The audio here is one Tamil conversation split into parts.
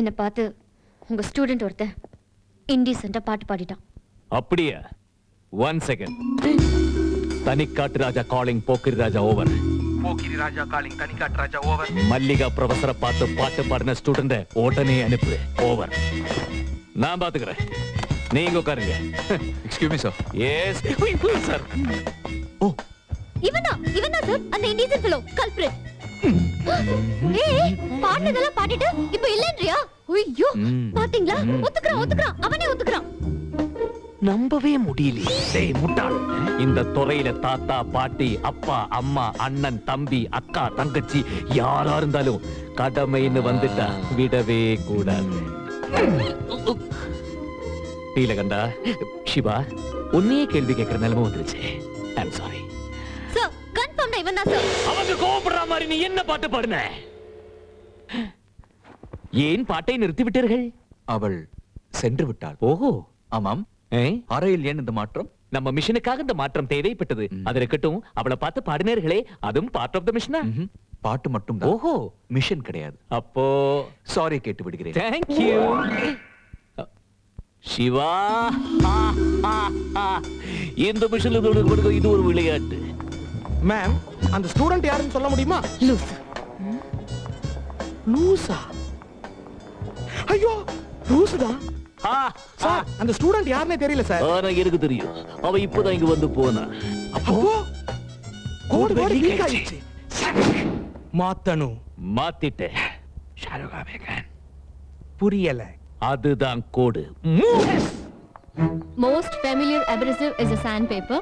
என்னை பார்த்து உங்க ஸ்டூடெண்ட் ஒருத்தன் இன்டீசெண்டா பாட்டு பாடிட்டான். அப்படியா? One second Thanikattu Raja calling Pokkiri Raja over Pokkiri Raja calling Thanikattu Raja over Mallika ப்ரொஃபஸரை பார்த்து பாட்டு பாடின ஸ்டூடெண்ட உடனே அனுப்பு. ஓவர் நான் பாத்துக்கிறேன். நீங்க உட்காருங்க. Excuse me sir yes sir ஓ இவனா? இவனா சார் அந்த இண்டீசன் ஃபெலோ கல்பிரட் ஏய் பாடுனதெல்லாம் பாடிட்டு இப்ப இல்லன்றியா? ஐயோ. பாத்தீங்களா? ஒத்துக்கறான் ஒத்துக்கறான். அவனே ஒத்துக்கறான். நம்பவே முடியலையே. டேய் முட்டாள் இந்த துறையில தாத்தா பாட்டி அப்பா அம்மா அண்ணன் தம்பி அக்கா தங்கச்சி யாரா இருந்தாலும் கடமைன்னு வந்துட்டா விடவே கூடாது. நீலகண்டா சிவா உன்னையே கேள்வி கேட்கிற நிலைமை வந்துருச்சு. ஐம் சாரி இவன் தான் சார் அவங்க கோவப்படுற மாதிரி நீ என்ன பாட்டு பாடுன? ஏன் பாட்டை நிறுத்தி விட்டீர்கள் அவள் சென்று விட்டாள். ஓஹோ. ஆமாம்? அறையில் ஏன் இந்த மாற்றம்? நம்ம மிஷனுக்காக இந்த மாற்றம் தேவைப்பட்டது. அது இருக்கட்டும் அவளை பார்த்து பாடினீர்களே அதுவும் பார்ட் ஆஃப் த மிஷனா. பாட்டு மட்டும் ஓஹோ. மிஷன் கிடையாது. அப்போ? சாரி கேட்டு விடுகிறேன். Thank you Siva. ஆ, ஆ, ஆ. இந்த மிஷன்ல கொடுக்க இது ஒரு விளையாட்டு? மேம் அந்த ஸ்டூடெண்ட் யாருன்னு சொல்ல முடியுமா? லூஸ் லூசா ஐயோ. சார் அந்த ஸ்டூடெண்ட் யாருன்னே தெரியல சார் ஆனா எனக்கு தெரியும். அவ இப்பதான் இங்க வந்து போனா. அப்போ கோடு கோடு லீக் ஆயிடுச்சு. மாத்தணும். மாத்திட்டேன். புரியல. அதுதான் கோடு. Most familiar abrasive is a sandpaper.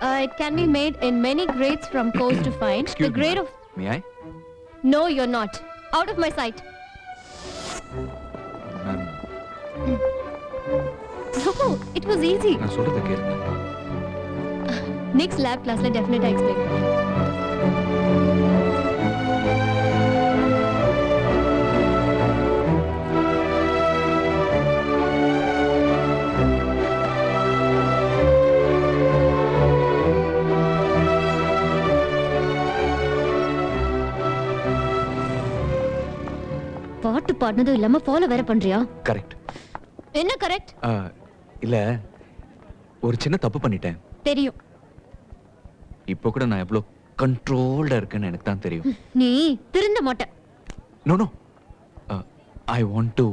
Uh, it can be made in many grades from coarse to fine. Excuse the grade of May I no, you're not. Out of my sight. நான் No, it was easy. நான் சொல்றத கேளுங்க Next lab classல definitely explain. பாடினதும் இல்லாம ஃபாலோ வேற பண்றியா? கரெக்ட் என்ன கரெக்ட் இல்ல ஒரு சின்ன தப்பு பண்ணிட்டேன். தெரியும். இப்போ கூட நான் எவ்வளவு கண்ட்ரோல்டா இருக்கேன்னு எனக்கு தான் தெரியும். நீ திருந்த மாட்ட. No no I want to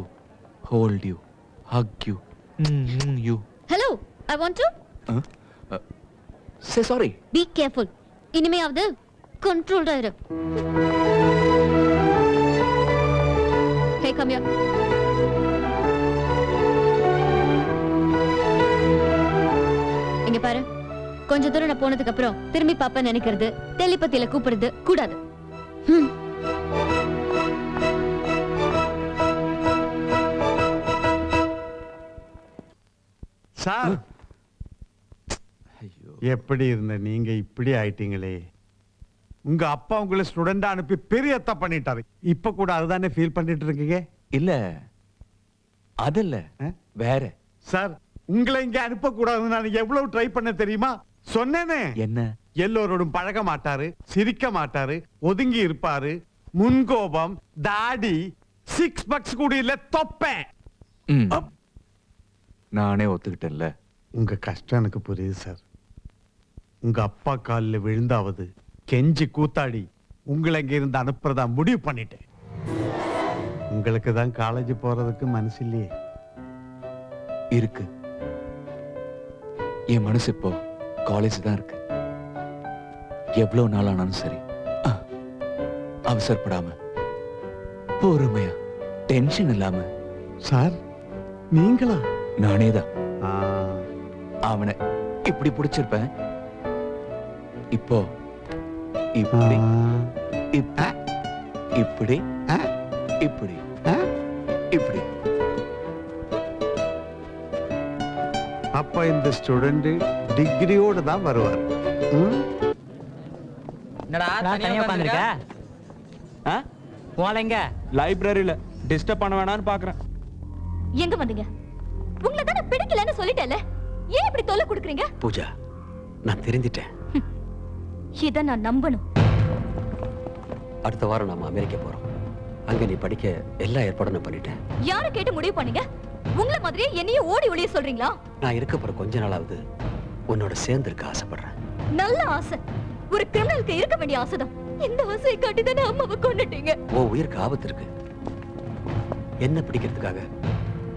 hold you hug you you hello I want to say sorry be careful இனிமையாவது கண்ட்ரோல்டா இரு. ஹே கம் ஹியர் இங்க பாரு. கொஞ்ச தூரம் நான் போனதுக்கு அப்புறம் திரும்பி பாப்ப நினைக்கிறது தெளிப்பத்தில கூப்பிடுறது கூடாது. ஹம். சார். ஐயோ. எப்படி இருந்த? நீங்க இப்படி ஆயிட்டீங்களே. உங்க அப்பா உங்களை ஸ்டூடெண்டா அனுப்பி பெரிய தப்பு பண்ணிட்டாரு. இப்ப கூட அதுதானே ஃபீல் பண்ணிட்டு இருக்கீங்க? இல்ல. அதல்ல? வேற. சார் உங்களை இங்க அனுப்ப கூடாதுன்னு நான் எவ்வளவு ட்ரை பண்ண தெரியுமா? சொன்னேனே. என்ன? எல்லோரோடும் பழக மாட்டாரு சிரிக்க மாட்டாரு ஒதுங்கி இருப்பாரு. முன்கோபம் தாடி சிக்ஸ் பக்ஸ் கூட இல்ல தொப்பேன். நானே ஒத்துக்கிட்டேன்ல. உங்க கஷ்டம் எனக்கு புரியுது சார் உங்க அப்பா காலில் விழுந்தாவது கெஞ்சி கூத்தாடி உங்களை இங்க இருந்து அனுப்புறதா முடிவு பண்ணிட்டேன். உங்களுக்கு தான் காலேஜ் போறதுக்கு மனசு இல்லையே. இருக்கு. என் மனசு இப்போ காலேஜ் தான் இருக்கு. எவ்வளவு நாள் ஆனாலும் சரி அவசரப்படாம பொறுமையா டென்ஷன் இல்லாம. சார் நீங்களா? நானே தான். அவனை இப்படி பிடிச்சிருப்பேன். இப்போ இப்படி. இப்ப- இப்படி ஆ, இப்படி ஆ. இப்படி. அப்ப இந்த ஸ்டூடெண்ட் டிகிரியோட தான் வருவார்? என்னடா தனியா உட்காந்துருக்க போலங்க. லைப்ரரியில டிஸ்டர்ப் பண்ண வேணாம்னு பாக்குறேன். எங்க வந்தீங்க? உங்களை தானே பிடிக்கலன்னு சொல்லிட்டேன்ல. ஏன் இப்படி தொல்லை கொடுக்குறீங்க? பூஜா நான் தெரிஞ்சிட்டேன். இத நான் நம்பணும். அடுத்த வாரம் நாம அமெரிக்கா போறோம். அங்க நீ படிக்க எல்லா ஏற்பாடும் நான் பண்ணிட்டேன். யாரை கேட்டு முடிவு பண்ணீங்க? உங்கள மாதிரியே என்னையும் ஓடி ஒளிய சொல்றீங்களா? நான் இருக்க போற கொஞ்ச நாளாவது உன்னோட சேர்ந்து இருக்க ஆசைப்படுறேன். நல்ல ஆசை. ஒரு கிரிமினலுக்கு இருக்க வேண்டிய ஆசைதான். இந்த ஆசையை காட்டி தானே அம்மாவை கொண்டுட்டீங்க உன் உயிருக்கு ஆபத்து இருக்கு. என்ன பிடிக்கிறதுக்காக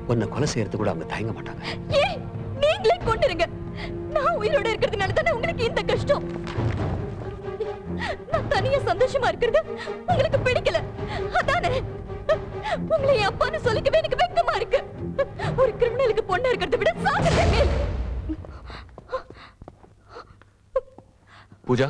உன்னை கொலை செய்யறது கூட அவங்க தயங்க மாட்டாங்க. ஏன் நீங்களே கொண்டுருங்க நான் உயிரோட இருக்கிறதுனால தானே உங்களுக்கு இந்த கஷ்டம்? சந்தோஷமா இருக்கிறது? உங்களுக்கு பிடிக்கல. அதானே? உங்களை என் அப்பான்னு சொல்லிக்கவே எனக்கு வெக்கமா இருக்கு. ஒரு கிரிமினலுக்கு பொண்ணு இருக்கிறத விட சாகவே மேல் பூஜா?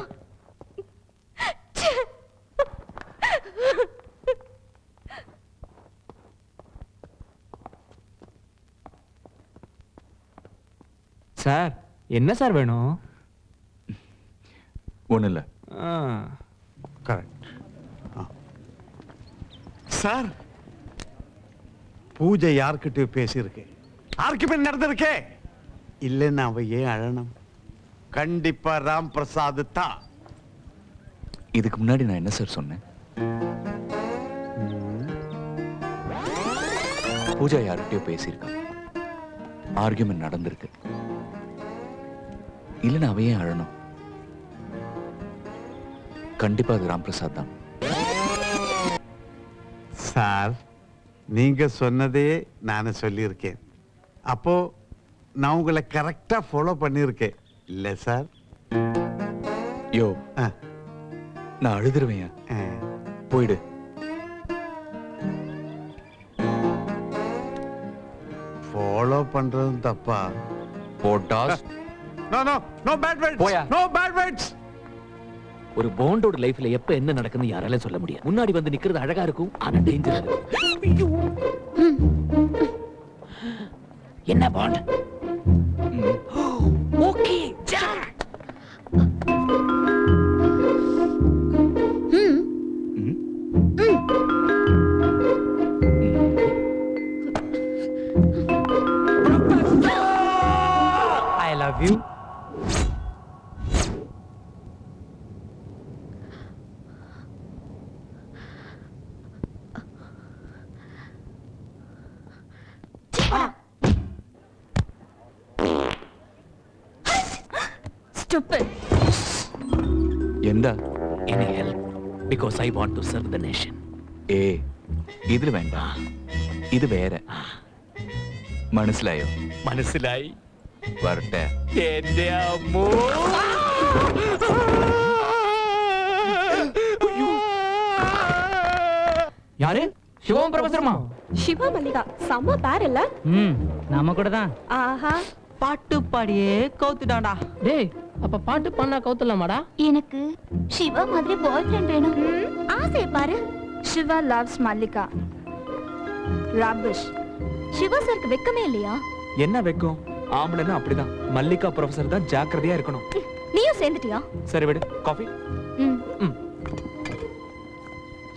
சார் என்ன சார் வேணும்? ஒண்ணும் இல்ல ஆ, கரெக்ட் சார்! பூஜை யார்கிட்டயும் பேசியிருக்கேன் ஆர்குமெண்ட் நடந்திருக்கே? இல்லைன்னு அவ ஏன் அழணும்? கண்டிப்பா ராம் பிரசாத் தான். இதுக்கு முன்னாடி நான் என்ன சார் சொன்னேன்? பூஜா யார்கிட்டயோ பேசியிருக்கா. ஆர்கியூமெண்ட் நடந்திருக்கு. இல்லைன்னா அவன் ஏன் அழணும்? கண்டிப்பா அது ராம் பிரசாத் தான். சார் நீங்க சொன்னதே நான் சொல்லியிருக்கேன். அப்போ நான் உங்களை கரெக்டா ஃபாலோ பண்ணியிருக்கேன். இல்ல சார். யோ ஆ, நான் அழுதுருவேன். போயிடு. ஃபாலோ பண்றதும் தப்பா? போட்டாஸ். No no no bad words போயா. நோ பேட் வேர்ட்ஸ் ஒரு பாண்டோட லைஃப்ல எப்ப என்ன நடக்குன்னு யாராலையும் சொல்ல முடியாது. முன்னாடி வந்து நிக்கிறது அழகா இருக்கும் ஆனா டேஞ்சர் என்ன bond okay I love you. Stupid எந்த any help because I want to serve the nation ஏ இதுல வேண்டாம் இது வேற മനസ്സിലായോ മനസ്സിലായി വരട്ടെ എന്റെ അമ്മോ யாரு சிவம் பிரபசரமா சிவா மல்லிகா செம்ம பேர் இல்ல ம் நம்ம கூட தான் ஆஹா பாட்டு பாடியே கவுத்துட்டான்டா டேய் அப்ப பாட்டு பண்ணா கவுத்தலாமாடா எனக்கு சிவா மாதிரி பாய் ஃப்ரெண்ட் வேணும் ஆசையை பாரு. சிவா லவ்ஸ் மல்லிகா. ரபிஷ். சிவா சாருக்கு வெக்கமே இல்லையா? என்ன வைக்கும்? ஆம்பளைன்னா அப்படிதான். மல்லிகா ப்ரொஃபசர் தான் ஜாக்கிரதையா இருக்கணும். நீயும் சேர்ந்துட்டியா? சரி விடு காஃபி.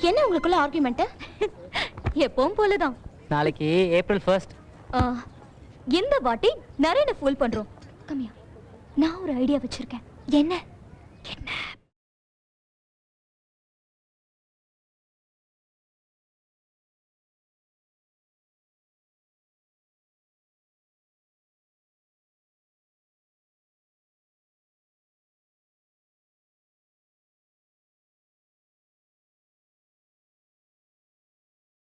என்ன உங்களுக்குள்ள ஆர்குமெண்ட் எப்பவும் போலதான். நாளைக்கு ஏப்ரல் ஃபர்ஸ்ட் இந்த வாட்டி நிறைய ஃபுல் பண்றோம். கம்மியா நான் ஒரு ஐடியா வச்சிருக்கேன். என்ன என்ன?